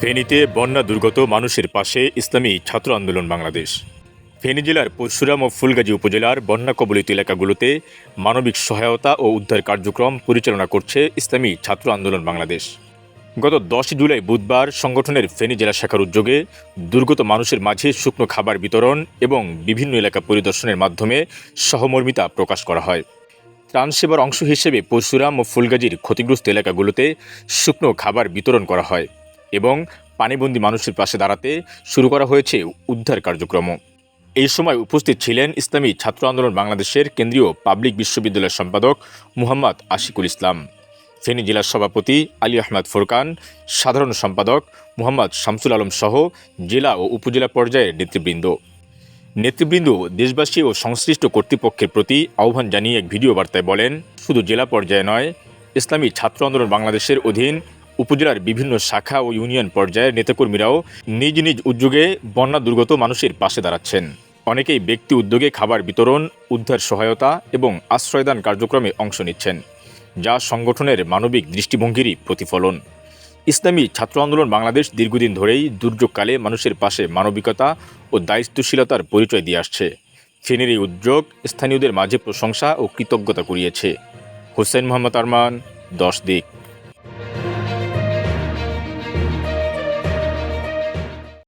ফেনীতে বন্যা দুর্গত মানুষের পাশে ইসলামী ছাত্র আন্দোলন বাংলাদেশ। ফেনী জেলার পরশুরাম ও ফুলগাজী উপজেলার বন্যা কবলিত এলাকাগুলোতে মানবিক সহায়তা ও উদ্ধার কার্যক্রম পরিচালনা করছে ইসলামী ছাত্র আন্দোলন বাংলাদেশ। গত দশ জুলাই বুধবার সংগঠনের ফেনী জেলা শাখার উদ্যোগে দুর্গত মানুষের মাঝে শুকনো খাবার বিতরণ এবং বিভিন্ন এলাকা পরিদর্শনের মাধ্যমে সহমর্মিতা প্রকাশ করা হয়। ত্রাণ সেবার অংশ হিসেবে পরশুরাম ও ফুলগাজীর ক্ষতিগ্রস্ত এলাকাগুলোতে শুকনো খাবার বিতরণ করা হয়। এবং পানিবন্দী মানুষের পাশে দাঁড়াতে শুরু করা হয়েছে উদ্ধার কার্যক্রম এই সময় উপস্থিত ছিলেন ইসলামী ছাত্র আন্দোলন বাংলাদেশের কেন্দ্রীয় পাবলিক বিশ্ববিদ্যালয়ের সম্পাদক মুহাম্মদ আশিকুল ইসলাম। ফেনী জেলার সভাপতি আলী আহমদ ফুরকান, সাধারণ সম্পাদক মুহাম্মদ শামসুল আলম সহ জেলা ও উপজেলা পর্যায়ের নেতৃবৃন্দ। নেতৃবৃন্দ দেশবাসী ও সংশ্লিষ্ট কর্তৃপক্ষের প্রতি আহ্বান জানিয়ে এক ভিডিও বার্তায় বলেন, শুধু জেলা পর্যায়ে নয়, ইসলামী ছাত্র আন্দোলন বাংলাদেশের অধীন উপজেলার বিভিন্ন শাখা ও ইউনিয়ন পর্যায়ের নেতাকর্মীরাও নিজ নিজ উদ্যোগে বন্যা দুর্গত মানুষের পাশে দাঁড়াচ্ছেন। অনেকেই ব্যক্তি উদ্যোগে খাবার বিতরণ, উদ্ধার সহায়তা এবং আশ্রয়দান কার্যক্রমে অংশ নিচ্ছেন, যা সংগঠনের মানবিক দৃষ্টিভঙ্গিরই প্রতিফলন। ইসলামী ছাত্র আন্দোলন বাংলাদেশ দীর্ঘদিন ধরেই দুর্যোগকালে মানুষের পাশে মানবিকতা ও দায়িত্বশীলতার পরিচয় দিয়ে আসছে। ফেনীর এই উদ্যোগ স্থানীয়দের মাঝে প্রশংসা ও কৃতজ্ঞতা কুড়িয়েছে। হোসেন মোহাম্মদ আরমান, দশ দিক।